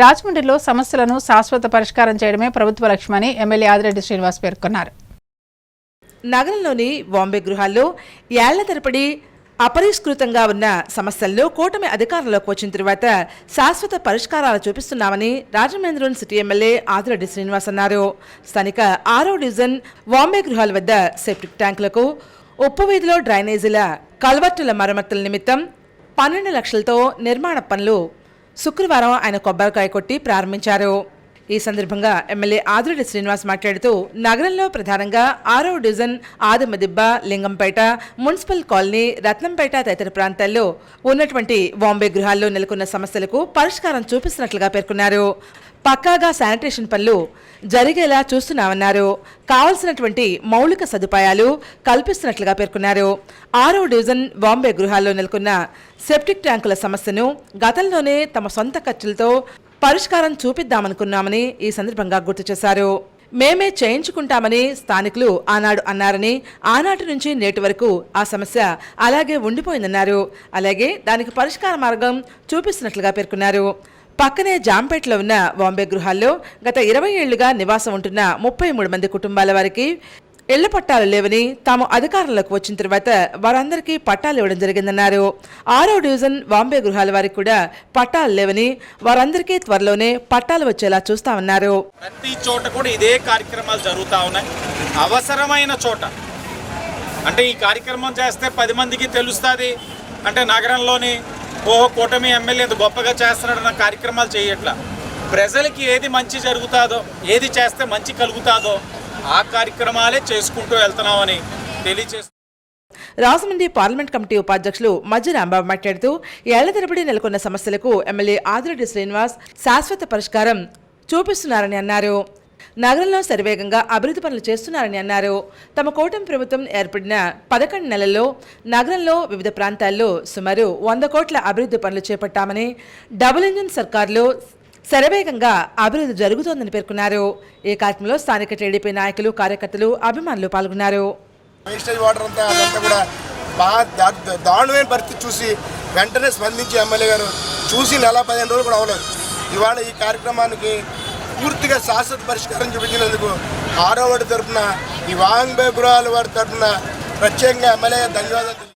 రాజమండ్రిలో సమస్యలను శాశ్వత పరిష్కారం చేయడమే ప్రభుత్వ లక్ష్యమని ఎమ్మెల్యే ఆదిరెడ్డి శ్రీనివాస్ పేర్కొన్నారు. నగరంలోని బాంబే గృహాల్లో ఏళ్ళ తరబడి అపరిష్కృతంగా ఉన్న సమస్యల్లో కూటమి అధికారంలోకి వచ్చిన తర్వాత శాశ్వత పరిష్కారాలు చూపిస్తున్నామని రాజమహేంద్రన్ సిటీ ఎమ్మెల్యే ఆదిరెడ్డి శ్రీనివాస్ అన్నారు. స్థానిక ఆరో డివిజన్ బాంబే గృహాల వద్ద సెప్టిక్ ట్యాంకులకు ఉప్పు వీధిలో డ్రైనేజీల కల్వర్టుల మరమ్మతుల నిమిత్తం పన్నెండు లక్షలతో నిర్మాణ పనులు శుక్రవారం ఆయన కొబ్బరికాయ కొట్టి ప్రారంభించారు. ఈ సందర్భంగా ఎమ్మెల్యే ఆదిరెడ్డి శ్రీనివాస్ మాట్లాడుతూ నగరంలో ప్రధానంగా ఆరో division Adimadibba Lingampeta municipal colony Ratnampeta తదితర ప్రాంతాల్లో ఉన్నటువంటి బాంబే గృహాల్లో నెలకొన్న సమస్యలకు పరిష్కారం చూపిస్తున్నట్లుగా పేర్కొన్నారు. పక్కాగా శానిటేషన్ పనులు జరిగేలా చూస్తున్నామన్నారు. కావలసినటువంటి మౌలిక సదుపాయాలు కల్పిస్తున్నట్లుగా పేర్కొన్నారు. ఆరో డివిజన్ బాంబే గృహాల్లో నెలకొన్న సెప్టిక్ ట్యాంకుల సమస్యను గతంలోనే తమ సొంత ఖర్చులతో పరిష్కారం చూపిద్దామనుకున్నామని ఈ సందర్భంగా గుర్తు చేశారు. మేమే చేయించుకుంటామని స్థానికులు ఆనాడు అన్నారని ఆనాటి నుంచి నేటి వరకు ఆ సమస్య అలాగే ఉండిపోయిందన్నారు. అలాగే దానికి పరిష్కార మార్గం చూపిస్తున్నట్లుగా పేర్కొన్నారు. పక్కనే జాంపేటలో ఉన్న బాంబే గృహాల్లో గత ఇరవై ఏళ్ళుగా నివాసం ఉంటున్న ముప్పై మూడు మంది కుటుంబాల వారికి ఇళ్ళ పట్టాలు లేవని తాము అధికారంలోకి వచ్చిన తర్వాత వారందరికీ పట్టాలు ఇవ్వడం జరిగిందన్నారు. ఆరో డివిజన్ బాంబే గృహాల వారికి కూడా పట్టాలు లేవని వారందరికీ త్వరలోనే పట్టాలు వచ్చేలా చూస్తామన్నారు. ప్రతి చోట కూడా ఇదే కార్యక్రమాలు జరుగుతూ ఉన్నాయి. అవసరమైన చోట. అంటే ఈ కార్యక్రమం చేస్తే పది మందికి తెలుస్తుంది. అంటే నగరంలోని ఓహో కూటమి ఎమ్మెల్యే గొప్పగా చేస్తున్నాడన్న కార్యక్రమాలు చేయట్లా. ప్రజలకి ఏది మంచి జరుగుతుందో ఏది చేస్తే మంచి కలుగుతాదో ఆ కార్యక్రమాలే చేసుకుంటూ వెళ్తున్నామని తెలియజేస్తూ రాజమండ్రి పార్లమెంట్ కమిటీ ఉపాధ్యక్షులు మధ్య రాంబాబు మాట్లాడుతూ ఏళ్ళ తరబడి నెలకొన్న సమస్యలకు ఎమ్మెల్యే ఆదిరెడ్డి శ్రీనివాస్ శాశ్వత పరిష్కారం చూపిస్తున్నారని అన్నారు. నగరంలో శరవేగంగా అభివృద్ధి పనులు చేస్తున్నారని అన్నారు. తమ కూటమి ప్రభుత్వం ఏర్పడిన పదకొండు నెలల్లో నగరంలో వివిధ ప్రాంతాల్లో సుమారు వంద కోట్ల అభివృద్ధి పనులు చేపట్టామని డబుల్ ఇంజిన్ సర్కార్లో శరవేగంగా అభివృద్ధి జరుగుతోందని పేర్కొన్నారు. ఈ కార్యక్రమంలో స్థానిక టీడీపీ నాయకులు కార్యకర్తలు అభిమానులు పాల్గొన్నారు. వాటర్ అంతా కూడా బాగా దారుణమైన పరిస్థితి చూసి వెంటనే స్పందించి ఎమ్మెల్యే గారు చూసి నెల పదిహేను రోజులు కూడా అవ్వలేదు. ఇవాళ ఈ కార్యక్రమానికి పూర్తిగా శాశ్వత పరిష్కారం చూపించినందుకు ఆరో వాడి తరఫున ఈ వాంగ్బే గృహాల వారి తరఫున ప్రత్యేకంగా ఎమ్మెల్యే ధన్యవాదాలు